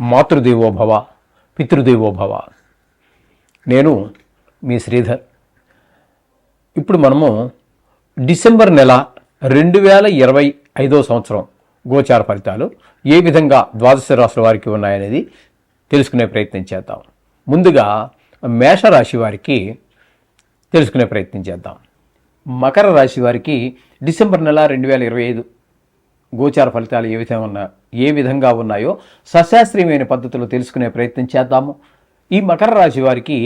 మాతృదేవోభవ పితృదేవోభవ నేను మీ శ్రీధర్. ఇప్పుడు మనము డిసెంబర్ నెల రెండు వేల ఇరవై ఐదో సంవత్సరం గోచార ఫలితాలు ఏ విధంగా ద్వాదశ రాశుల వారికి ఉన్నాయనేది తెలుసుకునే ప్రయత్నం చేద్దాం. ముందుగా మేషరాశి వారికి తెలుసుకునే ప్రయత్నం చేద్దాం. మకర రాశి వారికి డిసెంబర్ నెల రెండు వేల ఇరవై ఐదు గోచార ఫలితాలు ఏ విధంగా ఉన్నా ఏ విధంగా ఉన్నాయో సశాస్త్రీయమైన పద్ధతిలో తెలుసుకునే ప్రయత్నం చేద్దాము. ఈ మకర రాశి వారికి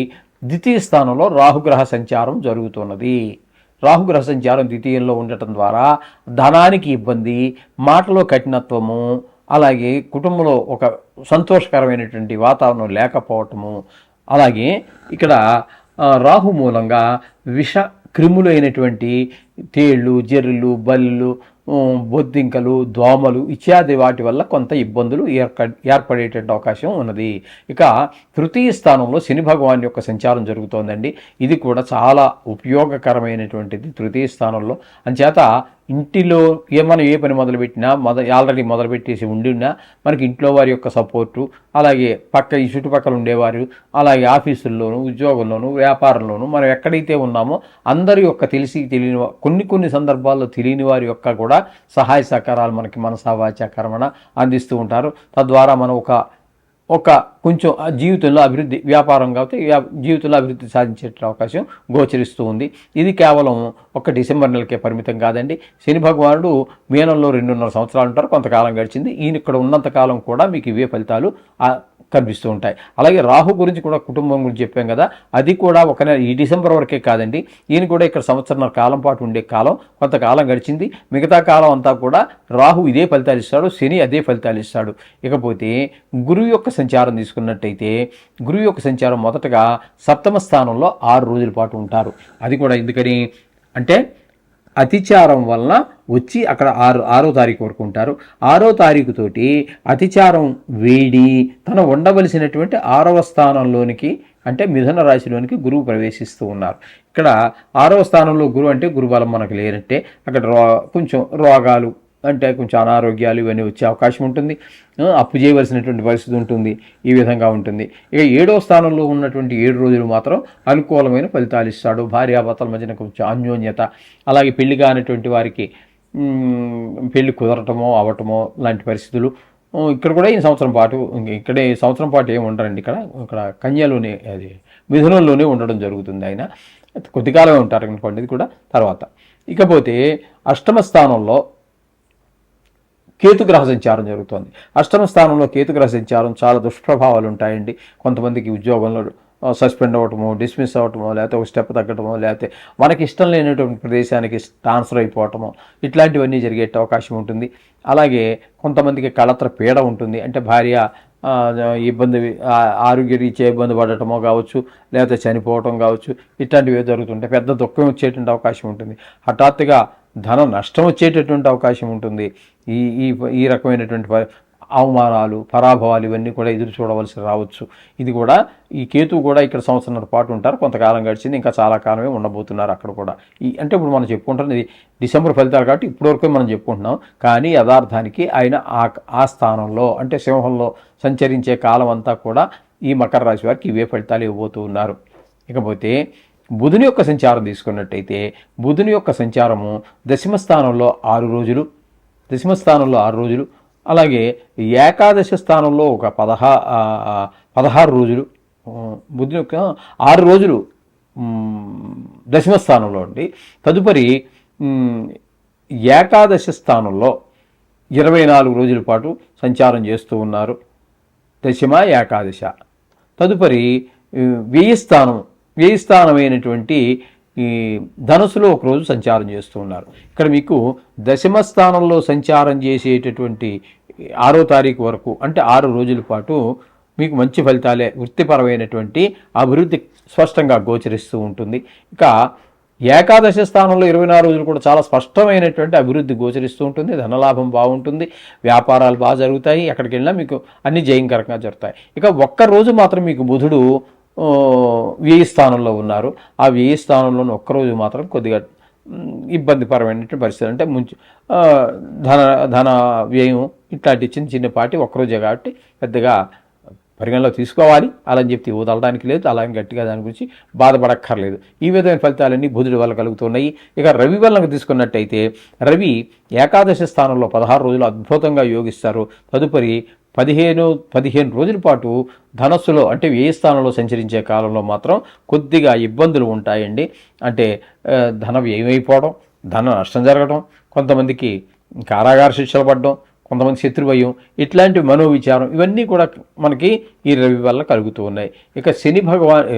ద్వితీయ స్థానంలో రాహుగ్రహ సంచారం జరుగుతున్నది. రాహుగ్రహ సంచారం ద్వితీయంలో ఉండటం ద్వారా ధనానికి ఇబ్బంది మాటలో కఠినత్వము అలాగే కుటుంబంలో ఒక సంతోషకరమైనటువంటి వాతావరణం లేకపోవటము. అలాగే ఇక్కడ రాహు మూలంగా విష క్రిములు అయినటువంటి తేళ్ళు జెర్రులు బల్లులు బొద్దింకలు దోమలు ఇత్యాది వాటి వల్ల కొంత ఇబ్బందులు ఏర్ప ఏర్పడేటువంటి అవకాశం ఉన్నది. ఇక తృతీయ స్థానంలో శని భగవాన్ యొక్క సంచారం జరుగుతోందండి. ఇది కూడా చాలా ఉపయోగకరమైనటువంటిది తృతీయ స్థానంలో. అంచేత ఇంటిలో ఏ మనం ఏ పని మొదలుపెట్టినా మొద ఆల్రెడీ మొదలుపెట్టేసి ఉండి ఉన్నా మనకి ఇంట్లో వారి యొక్క సపోర్టు అలాగే పక్క ఈ చుట్టుపక్కల ఉండేవారు అలాగే ఆఫీసుల్లోనూ ఉద్యోగంలోనూ వ్యాపారంలోనూ మనం ఎక్కడైతే ఉన్నామో అందరి యొక్క తెలిసి తెలియని కొన్ని కొన్ని సందర్భాల్లో తెలియని వారి యొక్క కూడా సహాయ సహకారాలు మనకి మనసావాచ కర్మణ అందిస్తూ ఉంటారు. తద్వారా మనం ఒక ఒక కొంచెం ఆ జీవితంలో అభివృద్ధి వ్యాపారం కాబట్టి జీవితంలో అభివృద్ధి సాధించే అవకాశం గోచరిస్తూ ఉంది. ఇది కేవలం ఒక డిసెంబర్ నెలకే పరిమితం కాదండి. శని భగవానుడు మీనంలో రెండున్నర సంవత్సరాలు ఉంటారు కొంతకాలం గడిచింది. ఈయన ఇక్కడ ఉన్నంత కాలం కూడా మీకు ఇవే ఫలితాలు. కనిపిస్తూ ఉంటాయి. అలాగే రాహు గురించి కూడా కుటుంబం గురించి చెప్పాం కదా అది కూడా ఒక నెల ఈ డిసెంబర్ వరకే కాదండి. ఈయన కూడా ఇక్కడ సంవత్సరం కాలం పాటు ఉండే కాలం కొంతకాలం గడిచింది. మిగతా కాలం అంతా కూడా రాహు ఇదే ఫలితాలు ఇస్తాడు శని అదే ఫలితాలు ఇస్తాడు. ఇకపోతే గురువు యొక్క సంచారం తీసుకున్నట్టయితే గురువు యొక్క సంచారం మొదటగా సప్తమ స్థానంలో ఆరు రోజుల పాటు ఉంటారు. అది కూడా ఎందుకని అంటే అతిచారం వలన వచ్చి అక్కడ ఆరు ఆరో తారీఖు వరకు ఉంటారు. ఆరో తారీఖుతోటి అతిచారం వేడి తను ఉండవలసినటువంటి ఆరవ స్థానంలోనికి అంటే మిథున రాశిలోనికి గురువు ప్రవేశిస్తూ ఉన్నారు. ఇక్కడ ఆరవ స్థానంలో గురువు అంటే గురుబలం మనకు లేనంటే అక్కడ రో కొంచెం రోగాలు అంటే కొంచెం అనారోగ్యాలు ఇవన్నీ వచ్చే అవకాశం ఉంటుంది. అప్పు చేయవలసినటువంటి పరిస్థితి ఉంటుంది. ఈ విధంగా ఉంటుంది. ఇక ఏడో స్థానంలో ఉన్నటువంటి ఏడు రోజులు మాత్రం అనుకూలమైన ఫలితాలు ఇస్తాడు. భార్యాభర్తల మధ్యన కొంచెం అన్యోన్యత అలాగే పెళ్ళి కానటువంటి వారికి పెళ్ళి కుదరటమో అవటమో లాంటి పరిస్థితులు. ఇక్కడ కూడా ఈ సంవత్సరం పాటు ఇక్కడే ఈ సంవత్సరం పాటు ఏమి ఉండరండి ఇక్కడ. ఇక్కడ కన్యలోనే అది మిథునంలోనే ఉండడం జరుగుతుంది ఆయన. కొద్ది కాలమే ఉంటారు అనుకోండి ఇది కూడా తర్వాత. ఇకపోతే అష్టమ స్థానంలో కేతుగ్రహ సంచారం జరుగుతోంది. అష్టమ స్థానంలో కేతుగ్రహ సంచారం చాలా దుష్ప్రభావాలు ఉంటాయండి. కొంతమందికి ఉద్యోగంలో సస్పెండ్ అవ్వటమో డిస్మిస్ అవ్వటమో లేకపోతే ఒక స్టెప్ తగ్గటమో లేకపోతే మనకి ఇష్టం లేనటువంటి ప్రదేశానికి ట్రాన్స్ఫర్ అయిపోవటమో ఇట్లాంటివన్నీ జరిగే అవకాశం ఉంటుంది. అలాగే కొంతమందికి కళత్ర పీడ ఉంటుంది. అంటే భార్య ఇబ్బంది ఆరోగ్య రీత్యా ఇబ్బంది పడటమో కావచ్చు లేకపోతే చనిపోవటం కావచ్చు ఇట్లాంటివి జరుగుతుంటాయి పెద్ద దుఃఖం వచ్చేటువంటి అవకాశం ఉంటుంది. హఠాత్తుగా ధన నష్టం వచ్చేటటువంటి అవకాశం ఉంటుంది. ఈ ఈ ఈ రకమైనటువంటి అవమానాలు పరాభవాలు ఇవన్నీ కూడా ఎదురు చూడవలసి రావచ్చు. ఇది కూడా ఈ కేతువు కూడా ఇక్కడ సంవత్సరం పాటు ఉంటారు. కొంతకాలం గడిచింది ఇంకా చాలా కాలమే ఉండబోతున్నారు అక్కడ కూడా. ఈ అంటే ఇప్పుడు మనం చెప్పుకుంటున్నది ఇది డిసెంబర్ ఫలితాలు కాబట్టి ఇప్పటివరకు మనం చెప్పుకుంటున్నాం. కానీ యథార్థానికి ఆయన ఆ ఆ స్థానంలో అంటే సింహంలో సంచరించే కాలం అంతా కూడా ఈ మకర రాశి వారికి ఇవే ఫలితాలు ఇవ్వబోతూ ఉన్నారు ఇకపోతే బుధుని యొక్క సంచారం తీసుకున్నట్టయితే బుధుని యొక్క సంచారము దశమ స్థానంలో ఆరు రోజులు దశమ స్థానంలో ఆరు రోజులు అలాగే ఏకాదశ స్థానంలో ఒక పదహా పదహారు రోజులు బుధుని యొక్క ఆరు రోజులు దశమ స్థానంలో ఉండి తదుపరి ఏకాదశ స్థానంలో ఇరవై నాలుగు రోజుల పాటు సంచారం చేస్తూ ఉన్నారు. దశమ ఏకాదశ. తదుపరి వెయ్యి వ్యయ స్థానం వ్యయస్థానమైనటువంటి ఈ ధనుసులో ఒకరోజు సంచారం చేస్తూ ఉన్నారు. ఇక్కడ మీకు దశమ స్థానంలో సంచారం చేసేటటువంటి ఆరో తారీఖు వరకు అంటే ఆరు రోజుల పాటు మీకు మంచి ఫలితాలే వృత్తిపరమైనటువంటి అభివృద్ధి స్పష్టంగా గోచరిస్తూ ఉంటుంది. ఇక ఏకాదశ స్థానంలో ఇరవై నాలుగు రోజులు కూడా చాలా స్పష్టమైనటువంటి అభివృద్ధి గోచరిస్తూ ఉంటుంది. ధనలాభం బాగుంటుంది. వ్యాపారాలు బాగా జరుగుతాయి. ఎక్కడికి వెళ్ళినా మీకు అన్ని జయంకరంగా జరుగుతాయి ఇక ఒక్క రోజు మాత్రం మీకు బుధుడు వ్యయ స్థానంలో ఉన్నారు. ఆ వ్యయ స్థానంలో ఒక్కరోజు మాత్రం కొద్దిగా ఇబ్బందిపరమైనటువంటి పరిస్థితి అంటే ముంచు ధన ధన వ్యయం ఇట్లాంటి చిన్న చిన్నపాటి ఒక్కరోజే కాబట్టి పెద్దగా పరిగణలో తీసుకోవాలి. అలా అని చెప్పి వదలడానికి లేదు. అలా అని గట్టిగా దాని గురించి బాధపడక్కర్లేదు. ఈ విధమైన ఫలితాలన్నీ బుధుడి వల్ల కలుగుతున్నాయి. ఇక రవి వల్ల తీసుకున్నట్టయితే రవి ఏకాదశి స్థానంలో పదహారు రోజులు అద్భుతంగా యోగిస్తారు. తదుపరి పదిహేను పదిహేను రోజుల పాటు ధనస్సులో అంటే ఏ స్థానంలో సంచరించే కాలంలో మాత్రం కొద్దిగా ఇబ్బందులు ఉంటాయండి. అంటే ధన వ్యయమైపోవడం ధన నష్టం జరగడం కొంతమందికి కారాగార శిక్షలు పడడం కొంతమంది శత్రువయం ఇట్లాంటి మనోవిచారం ఇవన్నీ కూడా మనకి ఈ రవి వల్ల కలుగుతూ ఉన్నాయి. ఇక శని భగవాన్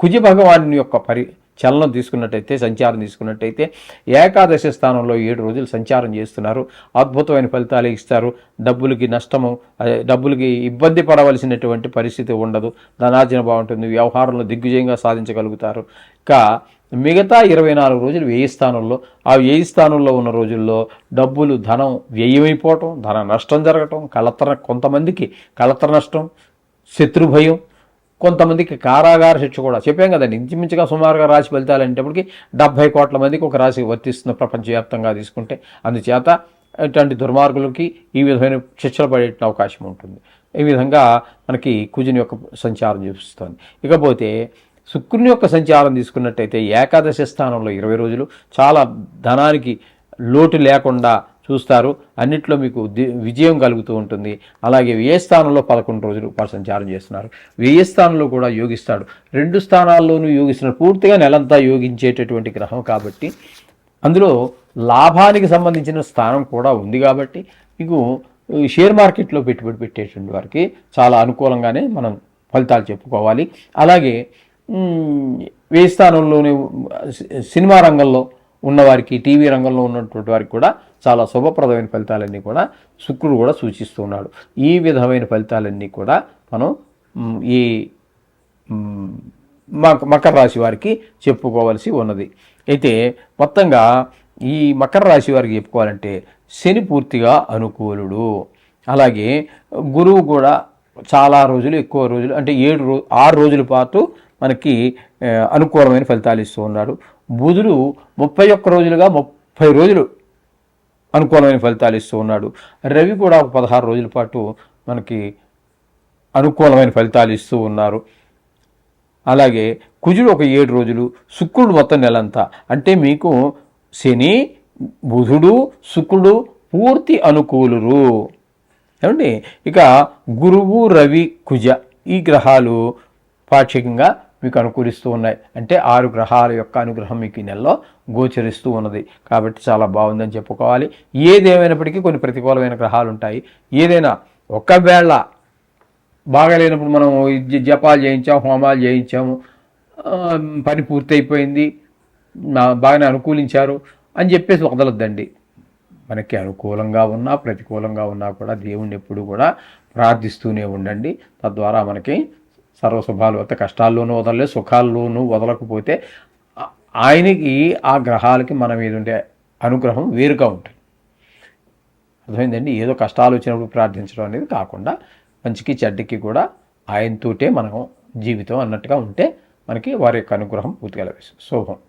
కుజ భగవాన్ యొక్క పరి చలనం తీసుకున్నట్టయితే సంచారం తీసుకున్నట్టయితే ఏకాదశి స్థానంలో ఏడు రోజులు సంచారం చేస్తున్నారు. అద్భుతమైన ఫలితాలు ఇస్తారు. డబ్బులకి నష్టము డబ్బులకి ఇబ్బంది పడవలసినటువంటి పరిస్థితి ఉండదు. ధనార్జన బాగుంటుంది. వ్యవహారంలో దిగ్విజయంగా సాధించగలుగుతారు. ఇంకా మిగతా ఇరవై నాలుగు రోజులు వ్యయ స్థానంలో ఆ వ్యయ స్థానంలో ఉన్న రోజుల్లో డబ్బులు ధనం వ్యయమైపోవటం ధన నష్టం జరగటం కలతర కొంతమందికి కలతర నష్టం శత్రు భయం కొంతమందికి కారాగార శిక్ష కూడా చెప్పాం కదండి. ఇంచుమించుగా సుమారుగా రాశి ఫలితాలు అనేటప్పటికి డెబ్భై కోట్ల మందికి ఒక రాశి వర్తిస్తుంది ప్రపంచవ్యాప్తంగా తీసుకుంటే అందుచేత ఇటువంటి దుర్మార్గులకి ఈ విధమైన శిక్షలు పడే అవకాశం ఉంటుంది. ఈ విధంగా మనకి కుజుని యొక్క సంచారం చూపిస్తుంది. ఇకపోతే శుక్రుని యొక్క సంచారం తీసుకున్నట్టయితే ఏకాదశి స్థానంలో ఇరవై రోజులు చాలా ధనానికి లోటు లేకుండా చూస్తారు. అన్నిట్లో మీకు విజయం కలుగుతూ ఉంటుంది. అలాగే వ్యయ స్థానంలో పదకొండు రోజులు సంచారం చేస్తున్నారు. వ్యయ స్థానంలో కూడా యోగిస్తాడు. రెండు స్థానాల్లోనూ యోగిస్తున్నారు పూర్తిగా నెలంతా యోగించేటటువంటి గ్రహం కాబట్టి అందులో లాభానికి సంబంధించిన స్థానం కూడా ఉంది కాబట్టి మీకు షేర్ మార్కెట్లో పెట్టుబడి పెట్టేటువంటి వారికి చాలా అనుకూలంగానే మనం ఫలితాలు చెప్పుకోవాలి. అలాగే వేయి స్థానంలోనే సినిమా రంగంలో ఉన్నవారికి టీవీ రంగంలో ఉన్నటువంటి వారికి కూడా చాలా శుభప్రదమైన ఫలితాలన్నీ కూడా శుక్రుడు కూడా సూచిస్తున్నాడు. ఈ విధమైన ఫలితాలన్నీ కూడా మనం ఈ మకర రాశి వారికి చెప్పుకోవాల్సి ఉన్నది. అయితే మొత్తంగా ఈ మకర రాశి వారికి చెప్పుకోవాలంటే శని పూర్తిగా అనుకూలుడు. అలాగే గురువు కూడా చాలా రోజులు ఎక్కువ రోజులు అంటే ఏడు రో ఆరు రోజుల పాటు మనకి అనుకూలమైన ఫలితాలు ఇస్తూ ఉన్నాడు. బుధుడు ముప్పై ఒక్క రోజులుగా ముప్పై రోజులు అనుకూలమైన ఫలితాలు ఇస్తూ ఉన్నాడు. రవి కూడా ఒక పదహారు రోజుల పాటు మనకి అనుకూలమైన ఫలితాలు ఇస్తూ ఉన్నారు. అలాగే కుజుడు ఒక ఏడు రోజులు శుక్రుడు మొత్తం నెలంతా. అంటే మీకు శని బుధుడు శుక్రుడు పూర్తి అనుకూలురు. ఏమండి? ఇక గురువు రవి కుజ ఈ గ్రహాలు పాక్షికంగా మీకు అనుకూలిస్తూ ఉన్నాయి. అంటే ఆరు గ్రహాల యొక్క అనుగ్రహం మీకు ఈ నెలలో గోచరిస్తూ ఉన్నది. కాబట్టి చాలా బాగుందని చెప్పుకోవాలి. ఏదేమైనప్పటికీ కొన్ని ప్రతికూలమైన గ్రహాలు ఉంటాయి. ఏదైనా ఒకవేళ బాగలేనప్పుడు మనం జపాలు చేయించాం హోమాలు చేయించాము పని పూర్తి అయిపోయింది బాగానే అనుకూలించారు అని చెప్పేసి వదలొద్దండి. మనకి అనుకూలంగా ఉన్నా ప్రతికూలంగా ఉన్నా కూడా దేవుణ్ణి ఎప్పుడు కూడా ప్రార్థిస్తూనే ఉండండి. తద్వారా మనకి సర్వశుభాలు అంత కష్టాల్లోనూ వదలలేదు సుఖాల్లోనూ వదలకపోతే ఆయనకి ఆ గ్రహాలకి మన మీద ఉండే అనుగ్రహం వేరుగా ఉంటుంది. అర్థమైందండి? ఏదో కష్టాలు వచ్చినప్పుడు ప్రార్థించడం అనేది కాకుండా మంచికి చెడ్డకి కూడా ఆయనతోటే మనం జీవితం అన్నట్టుగా ఉంటే మనకి వారి యొక్క అనుగ్రహం పూర్తిగా లభిస్తుంది. శుభం.